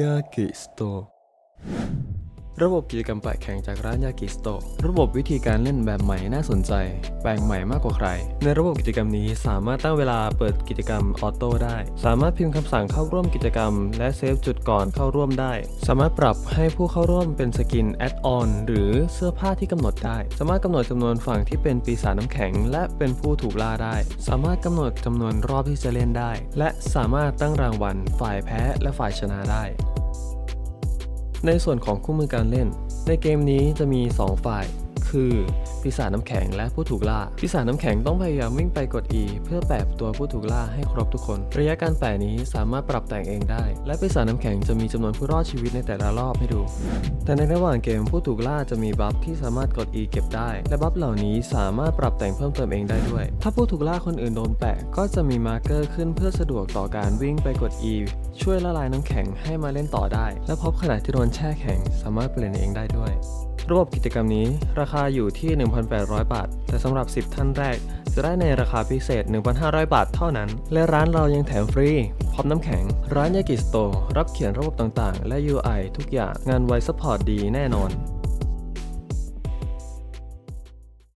ยากิสโต ระบบกิจกรรมแปลกแข่งจากร้านยากิสโตระบบวิธีการเล่นแบบใหม่น่าสนใจ แปลกใหม่มากกว่าใคร ในระบบกิจกรรมนี้สามารถตั้งเวลาเปิดกิจกรรมออโต้ได้ สามารถพิมพ์คำสั่งเข้าร่วมกิจกรรม และเซฟจุดก่อนเข้าร่วมได้ สามารถปรับให้ผู้เข้าร่วมเป็นสกินแอดออนหรือเสื้อผ้าที่กำหนดได้ สามารถกำหนดจำนวนฝั่งที่เป็นปีศาจน้ำแข็ง และเป็นผู้ถูกล่าได้ สามารถกำหนดจำนวนรอบที่จะเล่นได้ และสามารถตั้งรางวัลฝ่ายแพ้และฝ่ายชนะได้ ในส่วนของคู่มือการเล่น ในเกมนี้จะมี 2 ฝ่าย คือ ปีศาจน้ำแข็งและผู้ถูกล่า ปีศาจน้ำแข็งต้องพยายามวิ่งไปกด E เพื่อแปะตัวผู้ถูกล่าให้ครบทุกคน ระยะการแปะนี้สามารถปรับแต่งเองได้ และปีศาจน้ำแข็งจะมีจำนวนผู้รอดชีวิตในแต่ละรอบให้ดู แต่ในระหว่างเกมผู้ถูกล่าจะมีบัฟที่สามารถกด E เก็บได้ และบัฟเหล่านี้สามารถปรับแต่งเพิ่มเติมเองได้ด้วย ถ้าผู้ถูกล่าคนอื่นโดนแปะก็จะมีมาร์เกอร์ขึ้นเพื่อสะดวกต่อการวิ่งไปกด E ช่วยละลายน้ำแข็งให้มาเล่นต่อได้ และพบขณะที่โดนแช่แข็งสามารถเปลี่ยนเองได้ด้วย ระบบกิจกรรมนี้ราคาอยู่ที่ 1,800 บาท แต่สำหรับ 10 ท่านแรก จะได้ในราคาพิเศษ 1,500 บาทเท่านั้น และร้านเรายังแถมฟรี พร้อมน้ำแข็ง ร้านยากิสโตร์รับเขียนระบบต่างๆ และ UI ทุกอย่างงานไวซัพพอร์ตดีแน่นอน